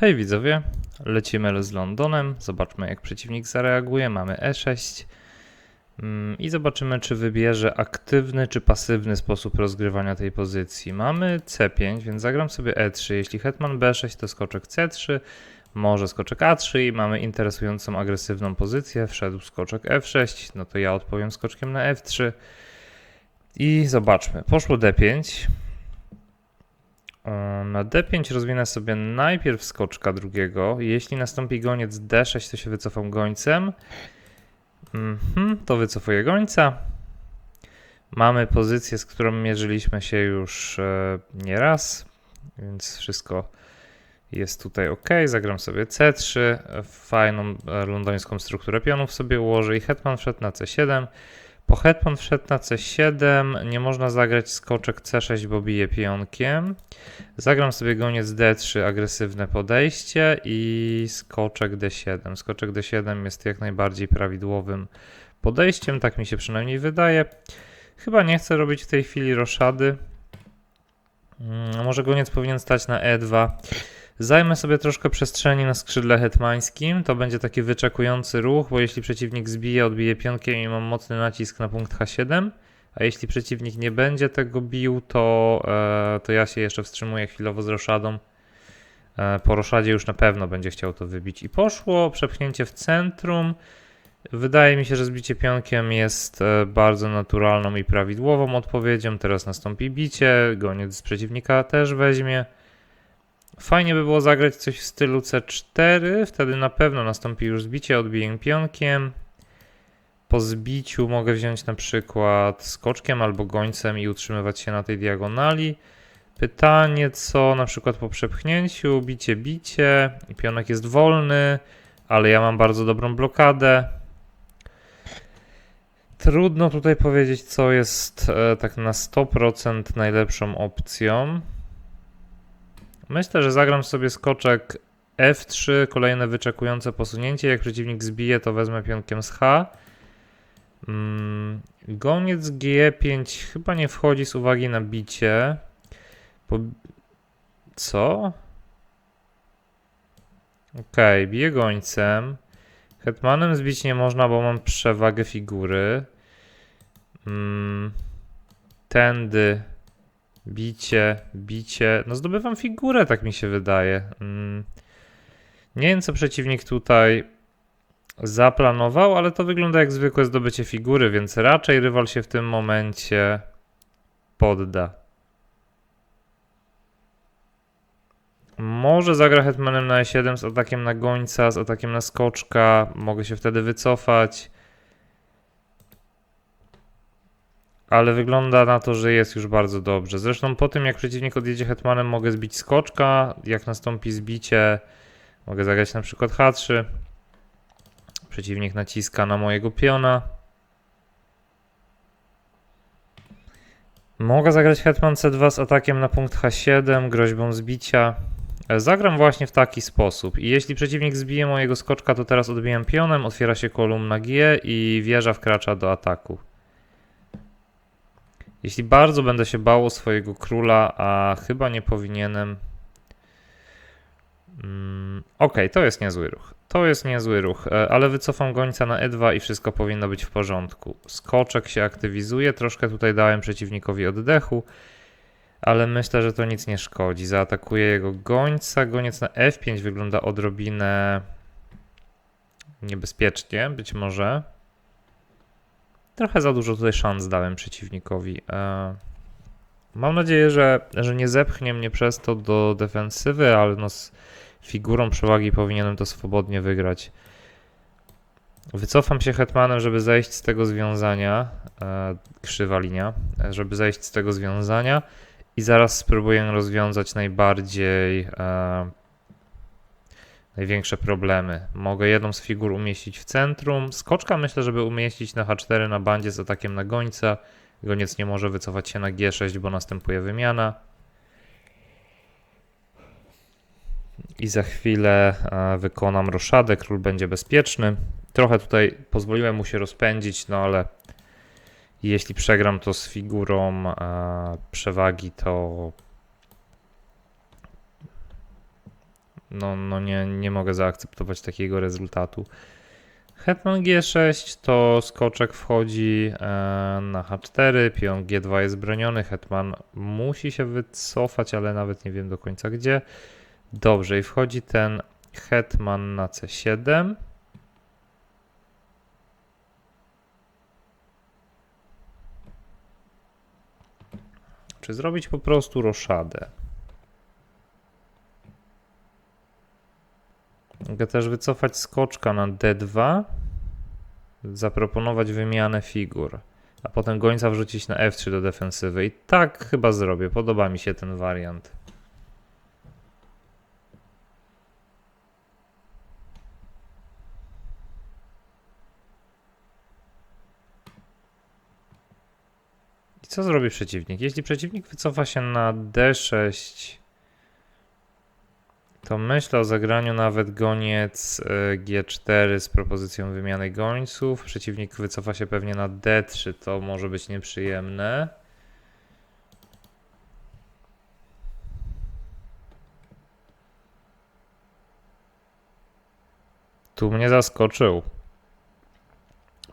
Hej widzowie, lecimy z Londonem, zobaczmy jak przeciwnik zareaguje, mamy E6 mm, i zobaczymy czy wybierze aktywny czy pasywny sposób rozgrywania tej pozycji. Mamy C5, więc zagram sobie E3, jeśli hetman B6 to skoczek C3, może skoczek A3 i mamy interesującą agresywną pozycję, wszedł skoczek F6, no to ja odpowiem skoczkiem na F3 i zobaczmy, poszło D5, E, Na D5 rozwinę sobie najpierw skoczka drugiego. Jeśli nastąpi goniec D6, to się wycofam gońcem. Mhm, to wycofuję gońca. Mamy pozycję, z którą mierzyliśmy się już e, nie raz, więc wszystko jest tutaj ok. Zagram sobie C3, e, fajną e, londońską strukturę pionów sobie ułożę i hetman wszedł na C7. Po hetman wszedł na C7, nie można zagrać skoczek C6, bo bije pionkiem. Zagram sobie goniec D3, agresywne podejście i skoczek D7. Skoczek D7 jest jak najbardziej prawidłowym podejściem, tak mi się przynajmniej wydaje. Chyba nie chcę robić w tej chwili roszady. Mm, Może goniec powinien stać na E2. Zajmę sobie troszkę przestrzeni na skrzydle hetmańskim. To będzie taki wyczekujący ruch, bo jeśli przeciwnik zbije, odbije pionkiem i mam mocny nacisk na punkt H7, a jeśli przeciwnik nie będzie tego bił, to, e, to ja się jeszcze wstrzymuję chwilowo z roszadą. E, po roszadzie już na pewno będzie chciał to wybić. I poszło przepchnięcie w centrum. Wydaje mi się, że zbicie pionkiem jest e, bardzo naturalną i prawidłową odpowiedzią. Teraz nastąpi bicie, goniec z przeciwnika też weźmie. Fajnie by było zagrać coś w stylu C4, wtedy na pewno nastąpi już zbicie, odbiję pionkiem. Po zbiciu mogę wziąć na przykład skoczkiem albo gońcem i utrzymywać się na tej diagonali. Pytanie, co na przykład po przepchnięciu, bicie, bicie, pionek jest wolny, ale ja mam bardzo dobrą blokadę. Trudno tutaj powiedzieć, co jest e, tak na 100% najlepszą opcją. Myślę, że zagram sobie skoczek F3, kolejne wyczekujące posunięcie. Jak przeciwnik zbije, to wezmę pionkiem z H. Mm, Goniec G5 chyba nie wchodzi z uwagi na bicie. Po... Co? Okej, biję gońcem. Hetmanem zbić nie można, bo mam przewagę figury. Mm, tędy bicie, bicie. No zdobywam figurę, tak mi się wydaje. Mm, nie wiem, co przeciwnik tutaj zaplanował, ale to wygląda jak zwykłe zdobycie figury, więc raczej rywal się w tym momencie podda. Może zagra hetmanem na e7 z atakiem na gońca, z atakiem na skoczka. Mogę się wtedy wycofać. Ale wygląda na to, że jest już bardzo dobrze. Zresztą po tym, jak przeciwnik odjedzie hetmanem, mogę zbić skoczka. Jak nastąpi zbicie, mogę zagrać na przykład H3. Przeciwnik naciska na mojego piona. Mogę zagrać hetman C2 z atakiem na punkt H7, groźbą zbicia. E, Zagram właśnie w taki sposób. I jeśli przeciwnik zbije mojego skoczka, to teraz odbijam pionem, otwiera się kolumna G i wieża wkracza do ataku. Jeśli bardzo będę się bał swojego króla, a chyba nie powinienem. Mm, Okej, to jest niezły ruch. To jest niezły ruch, e, ale wycofam gońca na E2 i wszystko powinno być w porządku. Skoczek się aktywizuje, troszkę tutaj dałem przeciwnikowi oddechu, ale myślę, że to nic nie szkodzi. Zaatakuję jego gońca. Goniec na F5 wygląda odrobinę niebezpiecznie, być może. Trochę za dużo tutaj szans dałem przeciwnikowi. E, Mam nadzieję, że, że nie zepchnie mnie przez to do defensywy, ale no z figurą przewagi powinienem to swobodnie wygrać. Wycofam się hetmanem, żeby zejść z tego związania. E, krzywa linia, e, żeby zejść z tego związania i zaraz spróbuję rozwiązać najbardziej e, największe problemy. Mogę jedną z figur umieścić w centrum. Skoczka myślę, żeby umieścić na H4 na bandzie z atakiem na gońca. Goniec nie może wycofać się na G6, bo następuje wymiana. I za chwilę e, wykonam roszadę, król będzie bezpieczny. Trochę tutaj pozwoliłem mu się rozpędzić, no ale jeśli przegram to z figurą e, przewagi, to No, no nie, nie mogę zaakceptować takiego rezultatu. Hetman G6 to skoczek wchodzi e, na H4, pion G2 jest broniony, Hetman musi się wycofać, ale nawet nie wiem do końca gdzie. Dobrze, i wchodzi ten Hetman na C7. Czy zrobić po prostu roszadę? Mogę też wycofać skoczka na D2, zaproponować wymianę figur, a potem gońca wrzucić na F3 do defensywy. I tak chyba zrobię. Podoba mi się ten wariant. I co zrobi przeciwnik? Jeśli przeciwnik wycofa się na D6, to myślę o zagraniu nawet goniec y, G4 z propozycją wymiany gońców. Przeciwnik wycofa się pewnie na D3, to może być nieprzyjemne. Tu mnie zaskoczył.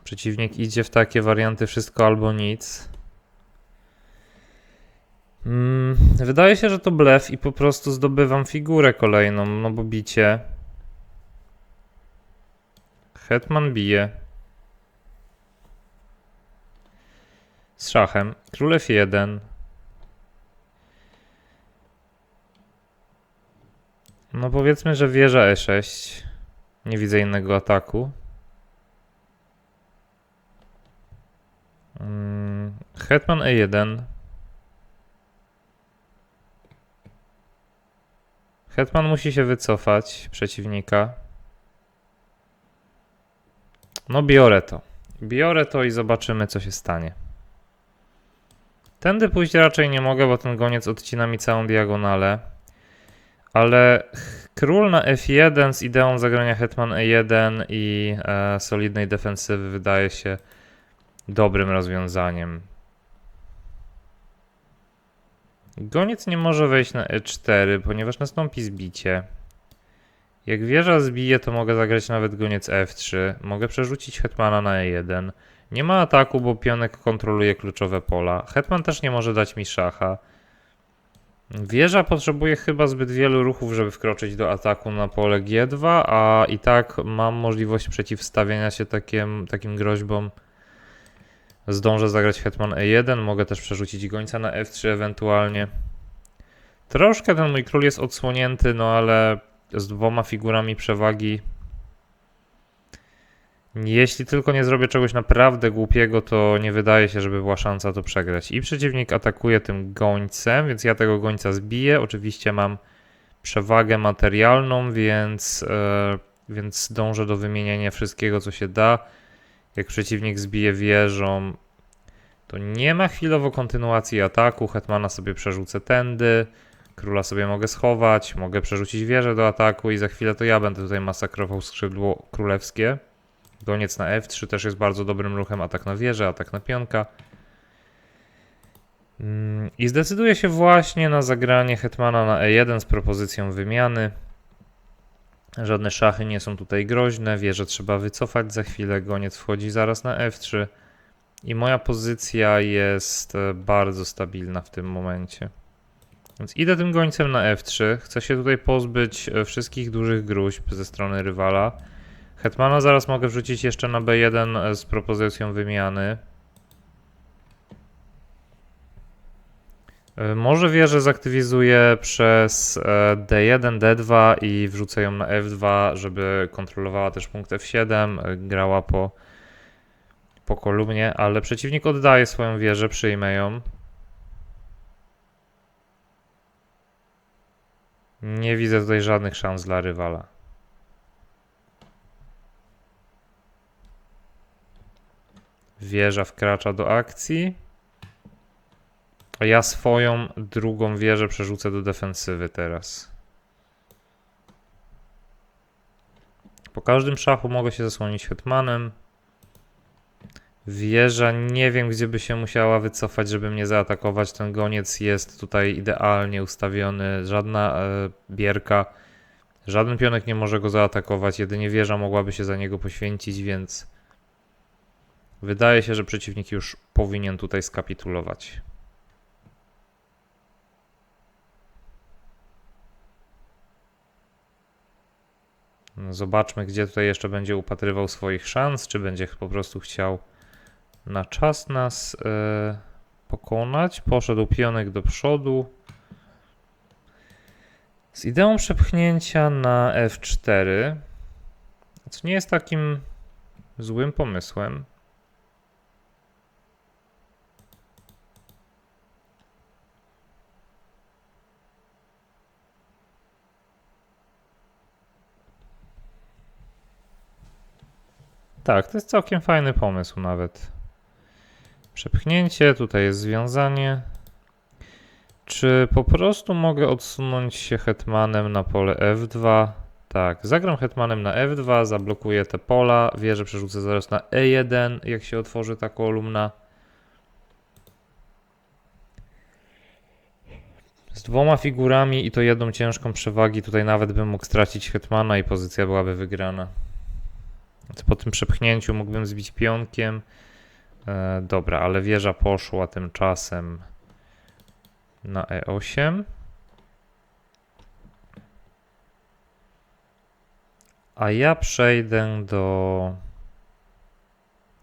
Przeciwnik idzie w takie warianty wszystko albo nic. Mm, wydaje się, że to blef i po prostu zdobywam figurę kolejną, no bo bicie. Hetman bije. Z szachem. Królew 1. No powiedzmy, że wieża E6. Nie widzę innego ataku. Mm, Hetman E1. Hetman musi się wycofać przeciwnika. No biorę to. Biorę to i zobaczymy co się stanie. Tędy pójść raczej nie mogę, bo ten goniec odcina mi całą diagonalę. Ale król na F1 z ideą zagrania Hetman E1 i e, solidnej defensywy wydaje się dobrym rozwiązaniem. Goniec nie może wejść na E4, ponieważ nastąpi zbicie. Jak wieża zbije, to mogę zagrać nawet goniec F3. Mogę przerzucić hetmana na E1. Nie ma ataku, bo pionek kontroluje kluczowe pola. Hetman też nie może dać mi szacha. Wieża potrzebuje chyba zbyt wielu ruchów, żeby wkroczyć do ataku na pole G2, a i tak mam możliwość przeciwstawienia się takim, takim groźbom. Zdążę zagrać hetman E1, mogę też przerzucić gońca na F3 ewentualnie. Troszkę ten mój król jest odsłonięty, no ale z dwoma figurami przewagi. Jeśli tylko nie zrobię czegoś naprawdę głupiego, to nie wydaje się, żeby była szansa to przegrać. I przeciwnik atakuje tym gońcem, więc ja tego gońca zbiję. Oczywiście mam przewagę materialną, więc, e, więc dążę do wymienienia wszystkiego, co się da. Jak przeciwnik zbije wieżą, to nie ma chwilowo kontynuacji ataku. Hetmana sobie przerzucę tędy. Króla sobie mogę schować, mogę przerzucić wieżę do ataku i za chwilę to ja będę tutaj masakrował skrzydło królewskie. Goniec na F3 też jest bardzo dobrym ruchem, atak na wieżę, atak na pionka. Mm, I zdecyduję się właśnie na zagranie hetmana na E1 z propozycją wymiany. Żadne szachy nie są tutaj groźne, wieżę trzeba wycofać za chwilę, goniec wchodzi zaraz na F3 i moja pozycja jest e, bardzo stabilna w tym momencie. Więc idę tym gońcem na F3, chcę się tutaj pozbyć e, wszystkich dużych gruźb ze strony rywala. Hetmana zaraz mogę wrzucić jeszcze na B1 e, z propozycją wymiany. Może wieżę zaktywizuję przez D1, D2 i wrzucę ją na F2, żeby kontrolowała też punkt F7, grała po, po kolumnie, ale przeciwnik oddaje swoją wieżę, przyjmę ją. Nie widzę tutaj żadnych szans dla rywala. Wieża wkracza do akcji. A ja swoją drugą wieżę przerzucę do defensywy teraz. Po każdym szachu mogę się zasłonić hetmanem. Wieża nie wiem, gdzie by się musiała wycofać, żeby mnie zaatakować. Ten goniec jest tutaj idealnie ustawiony. Żadna e, bierka, Żaden pionek nie może go zaatakować, jedynie wieża mogłaby się za niego poświęcić, więc wydaje się, że przeciwnik już powinien tutaj skapitulować. Zobaczmy, gdzie tutaj jeszcze będzie upatrywał swoich szans, czy będzie po prostu chciał na czas nas e, pokonać. Poszedł pionek do przodu. Z ideą przepchnięcia na F4, co nie jest takim złym pomysłem. Tak, to jest całkiem fajny pomysł nawet. Przepchnięcie, tutaj jest związanie. Czy po prostu mogę odsunąć się hetmanem na pole F2? Tak, zagram hetmanem na F2, zablokuję te pola, wieżę przerzucę zaraz na E1, jak się otworzy ta kolumna. Z dwoma figurami i to jedną ciężką przewagi, tutaj nawet bym mógł stracić hetmana i pozycja byłaby wygrana. Po tym przepchnięciu mógłbym zbić pionkiem. E, dobra, ale wieża poszła tymczasem na E8. A ja przejdę do.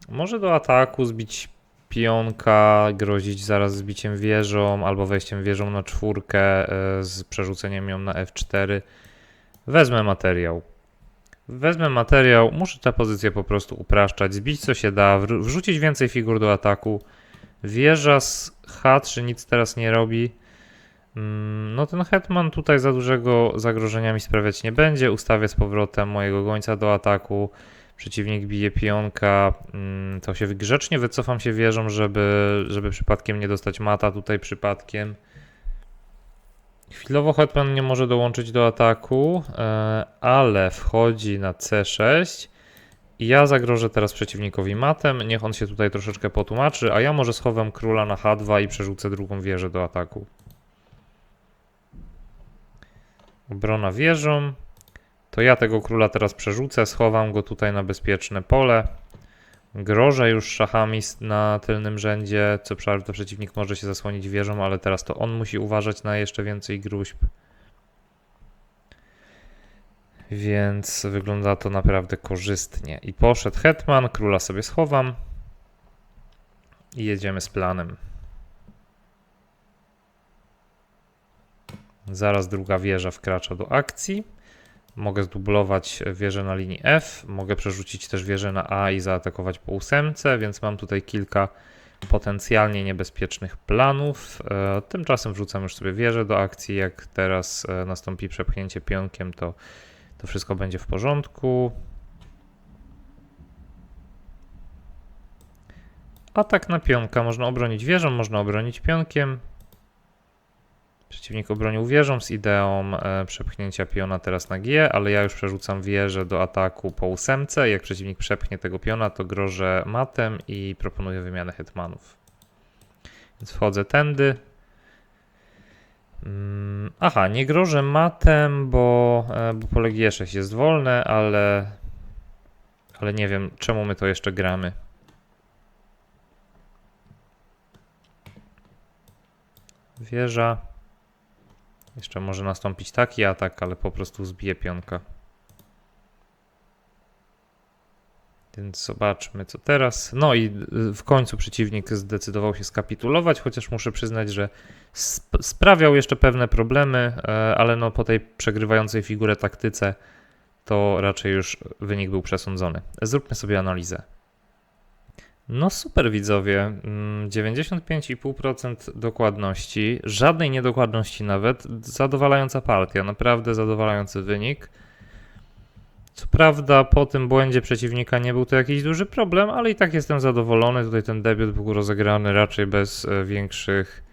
Może do ataku, zbić pionka, grozić zaraz zbiciem wieżą, albo wejściem wieżą na czwórkę e, z przerzuceniem ją na F4. Wezmę materiał. Wezmę materiał, muszę tę pozycję po prostu upraszczać, zbić co się da, wr- wrzucić więcej figur do ataku. Wieża z H3 nic teraz nie robi. Mm, No ten hetman tutaj za dużego zagrożenia mi sprawiać nie będzie. Ustawię z powrotem mojego gońca do ataku. Przeciwnik bije pionka. mm, To się grzecznie wycofam się wieżą, żeby, żeby przypadkiem nie dostać mata tutaj przypadkiem. Chwilowo hetman nie może dołączyć do ataku, e, ale wchodzi na C6. I ja zagrożę teraz przeciwnikowi matem. Niech on się tutaj troszeczkę potłumaczy, a ja może schowam króla na H2 i przerzucę drugą wieżę do ataku. Obrona wieżą. To ja tego króla teraz przerzucę, schowam go tutaj na bezpieczne pole. Grożę już szachami na tylnym rzędzie, co prawda przeciwnik może się zasłonić wieżą, ale teraz to on musi uważać na jeszcze więcej gruźb. Więc wygląda to naprawdę korzystnie. I poszedł hetman, króla sobie schowam. I jedziemy z planem. Zaraz druga wieża wkracza do akcji. Mogę zdublować wieżę na linii F, mogę przerzucić też wieżę na A i zaatakować po ósemce, więc mam tutaj kilka potencjalnie niebezpiecznych planów. E, Tymczasem wrzucam już sobie wieżę do akcji. Jak teraz e, nastąpi przepchnięcie pionkiem, to, to wszystko będzie w porządku. Atak na pionka można obronić wieżą, można obronić pionkiem. Przeciwnik obronił wieżą z ideą e, przepchnięcia piona teraz na G, ale ja już przerzucam wieżę do ataku po ósemce. Jak przeciwnik przepchnie tego piona, to grożę matem i proponuję wymianę hetmanów. Więc wchodzę tędy. Mm, Aha, nie grożę matem, bo, e, bo pole G6 jest wolne, ale, ale nie wiem czemu my to jeszcze gramy. Wieża. Jeszcze może nastąpić taki atak, ale po prostu zbije pionka. Więc zobaczmy co teraz. No i y, w końcu przeciwnik zdecydował się skapitulować, chociaż muszę przyznać, że sp- sprawiał jeszcze pewne problemy, e, ale no po tej przegrywającej figurę taktyce to raczej już wynik był przesądzony. Zróbmy sobie analizę. No super widzowie, Mm, 95,5% dokładności, żadnej niedokładności nawet, zadowalająca partia, naprawdę zadowalający wynik. Co prawda po tym błędzie przeciwnika nie był to jakiś duży problem, ale i tak jestem zadowolony. Tutaj ten debiut był rozegrany raczej bez e, większych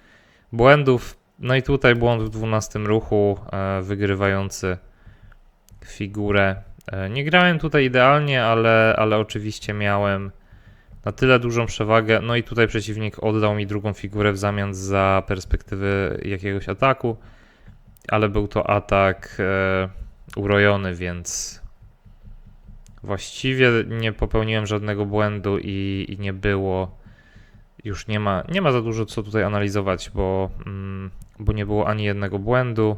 błędów. No i tutaj błąd w 12 ruchu, e, wygrywający figurę. E, nie grałem tutaj idealnie, ale, ale oczywiście miałem na tyle dużą przewagę. No i tutaj przeciwnik oddał mi drugą figurę w zamian za perspektywy jakiegoś ataku, ale był to atak e, urojony, więc właściwie nie popełniłem żadnego błędu i, i nie było. Już nie ma, nie ma za dużo co tutaj analizować, bo, mm, bo nie było ani jednego błędu.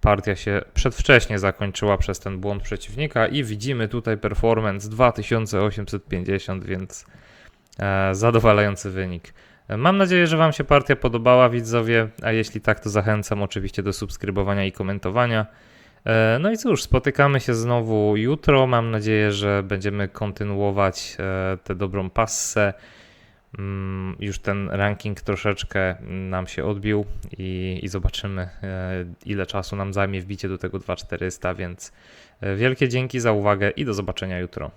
Partia się przedwcześnie zakończyła przez ten błąd przeciwnika i widzimy tutaj performance 2850, więc e, zadowalający wynik. Mam nadzieję, że Wam się partia podobała, widzowie, a jeśli tak, to zachęcam oczywiście do subskrybowania i komentowania. E, No i cóż, spotykamy się znowu jutro. Mam nadzieję, że będziemy kontynuować e, tę dobrą passę. Mm, Już ten ranking troszeczkę nam się odbił i, i zobaczymy, e, ile czasu nam zajmie wbicie do tego 2400, więc e, wielkie dzięki za uwagę i do zobaczenia jutro.